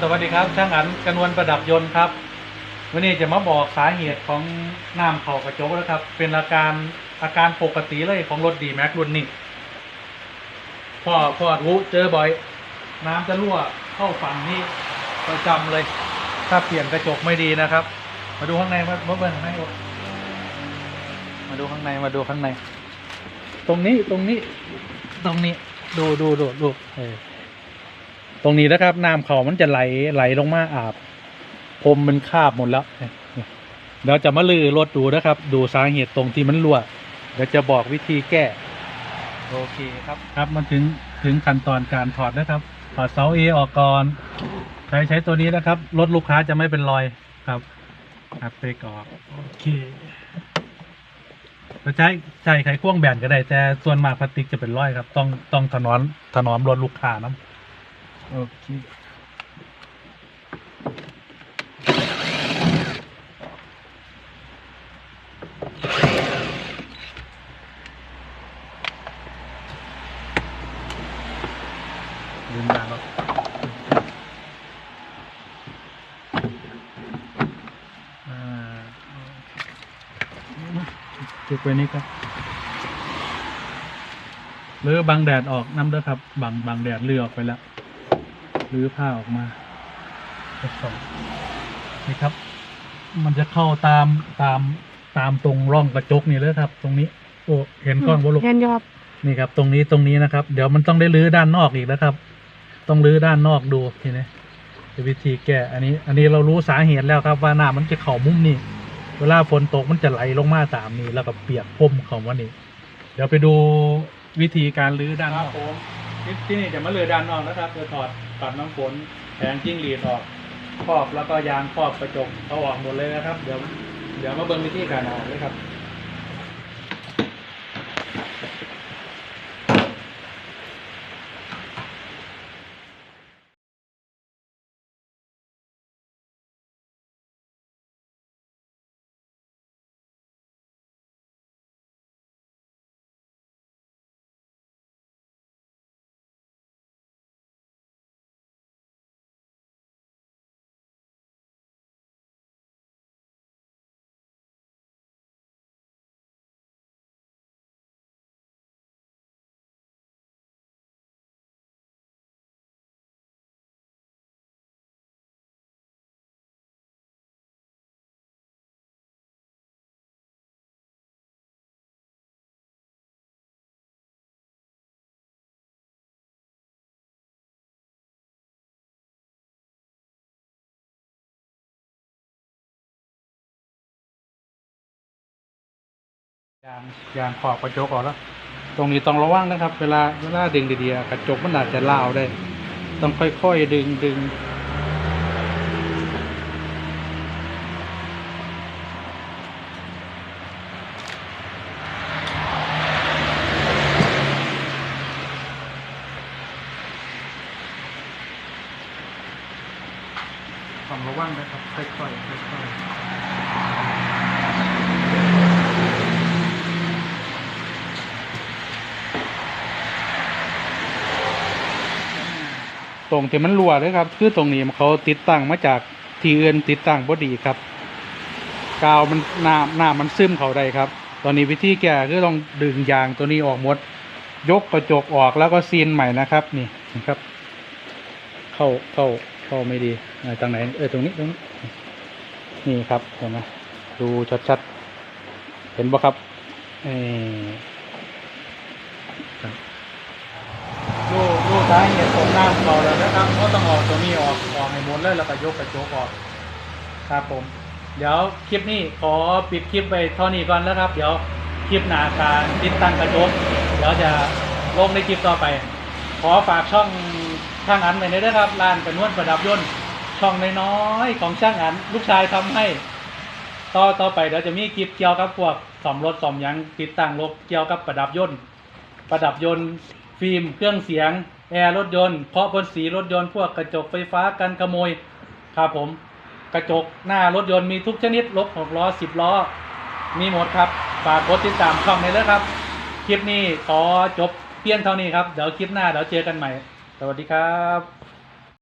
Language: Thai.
สวัสดีครับช่างอันกระนวลประดับยนต์ครับ วันนี้จะมาบอกสาเหตุของน้ำเข่ากระจกแล้วครับ เป็นอาการอาการปกติเลยของรถดีแม็กรุ่นนี้พ่อพ่อรู้เจอบ่อย น้ำจะรั่วเข้าฝั่งนี้ประจำเลย ถ้าเปลี่ยนกระจกไม่ดีนะครับ มาดูข้างในมาเบิ้งข้างในมาดูข้างในมาดูข้างใน ตรงนี้ตรงนี้ ตรงนี้ดูดูดูดูเออ ตรงนี้นะครับน้ำเขามันจะไหลไหลลงมาอาบพรมมันคาบหมดแล้วเดี๋ยวจะมาลือรถดูนะครับ ดูสาเหตุตรงที่มันรั่วเดี๋ยวจะบอกวิธีแก้ โอเคครับครับมันถึงถึงขั้นตอนการถอดนะครับ ถอดเสาเอออกก่อนใช้ใช้ตัวนี้นะครับรถลูกค้าจะไม่เป็นรอยครับอัดเปกออกโอเคจะใช้ใช้ไขควงแบนก็ได้แต่ส่วนมากพลาสติกจะเป็นรอยครับ ต้องต้องถนอมถนอมรถลูกค้านะ โอเคลืมมาแล้วอ่าเก็บไว้นี่ครับหรือบังแดดออกน้ำเด้อครับบังบังแดดเลือออกไปแล้ว รือผ้าออกมาทดสอบนี่ครับ มันจะเข้าตามตามตามตรงร่องกระจกนี่เลยครับ ตรงนี้ โอ้เห็นกล้องบ่ลูกเห็นอยครับนี่ครับ ตรงนี้ตรงนี้นะครับ เดี๋ยวมันต้องได้รื้อด้านนอกอีกนะครับ ต้องรื้อด้านนอกดูทีนี้เป็นวิธีแก้อันนี้ อันนี้เรารู้สาเหตุแล้วครับว่าน้ำมันจะเข่ามุมนี่เวลาฝนตกมันจะไหลลงมาตามนี้แล้วก็เปียกพรมของวันนี้ เดี๋ยวไปดูวิธีการรื้อด้านนอกผมที่นี่จะมารื้อด้านนอกนะครับจะถอด ปัดน้ำฝนแผงจิ้งหรีดออกครอบแล้วก็ยางครอบกระจกเอาออกหมดเลยนะครับ เดี๋ยวเดี๋ยวมาเบิ้งวิธีการออกเลยครับ ยางยางขอบกระจกออกแล้ว ตรงนี้ต้องระวังนะครับ เวลาเวลาดึงดีๆกระจกมันอาจจะล่าวได้ ต้องค่อยๆดึงดึงต้องระวังนะครับ ค่อยๆค่อยๆ รงที่มันรั่วเลยครับ คือตรงนี้เขาติดตั้งมาจากที่อื่นติดตั้งบ่ดีครับ กาวมันน้ำน้ำมันซึมเขาได้ครับ ตอนนี้วิธีแก้คือต้องดึงยางตัวนี้ออกหมด ยกกระจกออกแล้วก็ซีนใหม่นะครับ นี่นะครับ เข้าเข้าเข้าไม่ดีตรงไหนเออตรงนี้ตรงนี้นี่ครับเห็นไหมดูชัดๆเห็นบ่ครับเออครับ สาเหตุของน้ำเขาแล้วนะครับ ก็ต้องออกตัวนี้ออกออกให้หมดเลยแล้วก็ยกกระจกออกครับผม เดี๋ยวคลิปนี้ขอปิดคลิปไปเท่านี้ก่อนแล้วครับ เดี๋ยวคลิปหน้าการติดตั้งกระจกเดี๋ยวจะลงในคลิปต่อไป ขอฝากช่องช่างอันไว้ด้วยนะครับร้านกระนวลประดับยนต์ช่องน้อยๆของช่างอันลูกชายทำให้ต่อต่อไปเดี๋ยวจะมีคลิปเกี่ยวกับพวกซ่อมรถซ่อมยังติดตั้งรถเกี่ยวกับประดับยนต์ประดับยนต์ฟิล์มเครื่องเสียง แอร์รถยนต์เคาะพ่นสีรถยนต์พวกกระจกไฟฟ้ากันขโมยครับผมกระจกหน้ารถยนต์มีทุกชนิดรถหกล้อสิบล้อ มีหมดครับฝากกดติดตามช่องนี้เลยครับ คลิปนี้ขอจบเพียงเท่านี้ครับ เดี๋ยวคลิปหน้าเดี๋ยวเจอกันใหม่ สวัสดีครับ